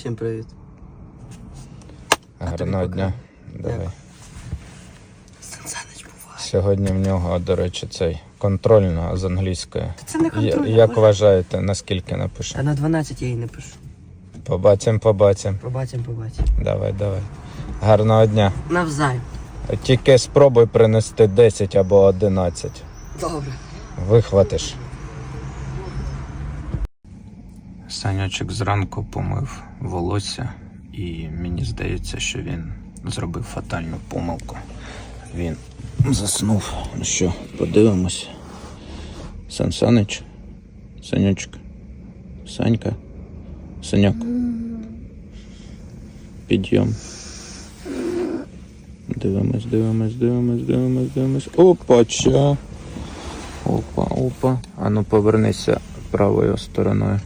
Всім привіт. Гарного дня. Давай. Дякую. Сансанич буває. Сьогодні в нього, до речі, цей контрольно з англійської. Та це не Я- контроль. Як вважаєте, наскільки напише? Та на 12 я її не пишу. Побачимо, побачимо. Побачимо, побачимо. Давай, давай. Гарного дня. Навзаєм. Тільки спробуй принести 10 або 11. Добре. Вихватиш. Санячок зранку помив волосся, і мені здається, що він зробив фатальну помилку. Він заснув. Ну що, подивимось. Сан Санич? Санючок? Санька? Саняк? Підйом. Дивимось, дивимось, дивимось, дивимось, дивимось. Опа, ча. Опа, опа. А ну повернися правою стороною.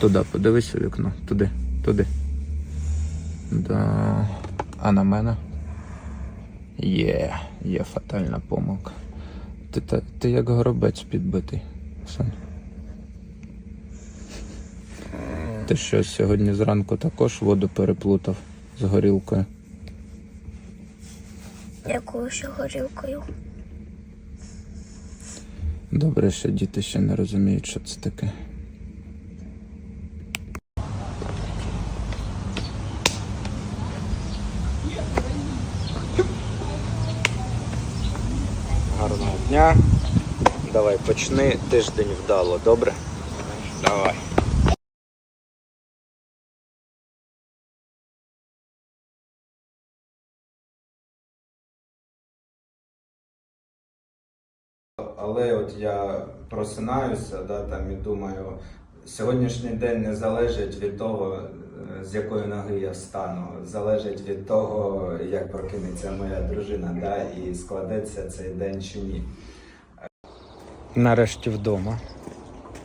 Туди, подивись у вікно. Туди, туди. Да. А на мене? Є, є фатальна помилка. Ти, та- ти як горобець підбитий. Сань. Ти що, сьогодні зранку також воду переплутав з горілкою? Якою ще горілкою? Добре, що діти ще не розуміють, що це таке. Гарного дня. Давай почни тиждень вдало, добре? Давай. Але от я просинаюся, да, там і думаю, сьогоднішній день не залежить від того, е, з якої ноги я встану, залежить від того, як прокинеться моя дружина, да, і складеться цей день чи ні. Нарешті вдома.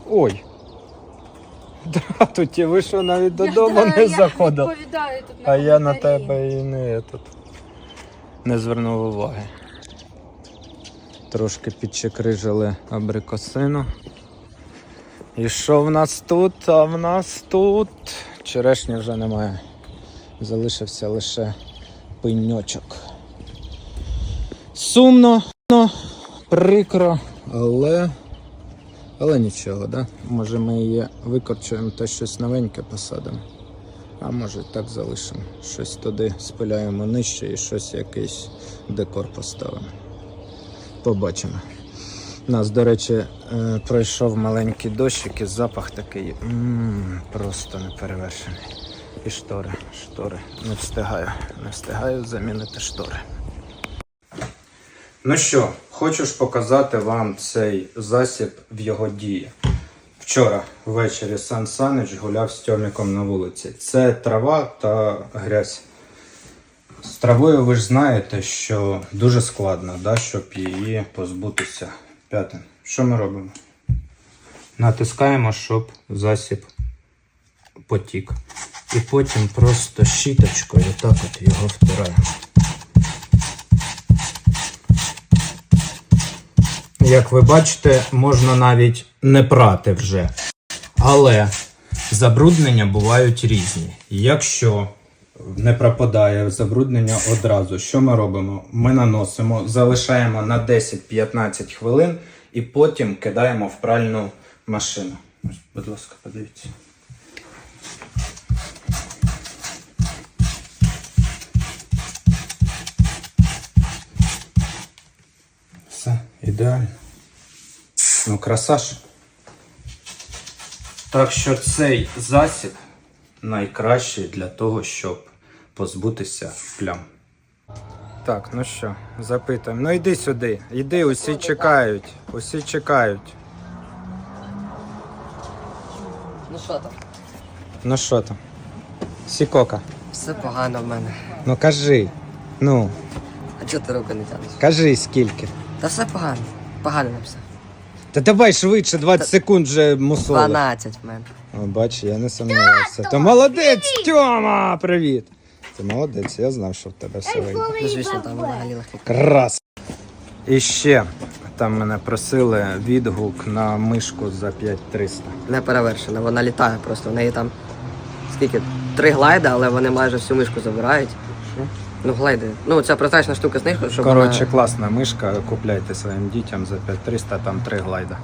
Ой. Тут ви що навіть додому не тут А я на тебе і не этот, не звернув уваги. Трошки підчекрижили абрикосину. І що в нас тут? А в нас тут черешні вже немає. Залишився лише пеньочок. Сумно, ну, прикро, але. Але нічого, да? Може ми її викорчуємо та щось новеньке посадимо. А може так залишимо. Щось туди спиляємо нижче і щось якийсь декор поставимо. Побачимо. У нас, до речі, е, пройшов маленький дощик і запах такий м, просто неперевершений. І штори, штори. Не встигаю. Не встигаю замінити штори. Ну що, хочу ж показати вам цей засіб в його дії. Вчора ввечері Сан Санич гуляв з Тьоміком на вулиці. Це трава та грязь. З травою ви ж знаєте, що дуже складно, да, щоб її позбутися п'ятин. Що ми робимо? Натискаємо, щоб засіб потік. І потім просто щіточкою так от його втираємо. Як ви бачите, можна навіть не прати вже. Але забруднення бувають різні. Якщо не пропадає забруднення одразу, що ми робимо? Ми наносимо, залишаємо на 10-15 хвилин і потім кидаємо в пральну машину. Будь ласка, подивіться. Все, ідеально. Ну, краса ж. Так що цей засіб найкращий для того, щоб позбутися плям. Так, ну що, запитуємо. Ну йди сюди, йди, усі чекають. Усі чекають. Ну що там? Ну що там? Сікока. Все погано в мене. Ну кажи. Ну, А чого ти руку не тягнеш? кажи скільки. Та все погано. Погано написав. Та давай швидше, 20 секунд вже мусоли. 12 в мене. О, бач, я не сумнівався. То молодець, Тьома! Привіт! Ти молодець, я знав, що в тебе все вийде. Ну, звісно, там легко. Крас. І ще там мене просили відгук на мишку за 5300. Не перевершена, вона літає просто. В неї там скільки? три глайда, але вони майже всю мишку забирають. Ну, глайди. Ну, ця прозрачна штука з нишкою, щоб Коротше, вона... класна мишка. Купляйте своїм дітям за 5300, там три глайда.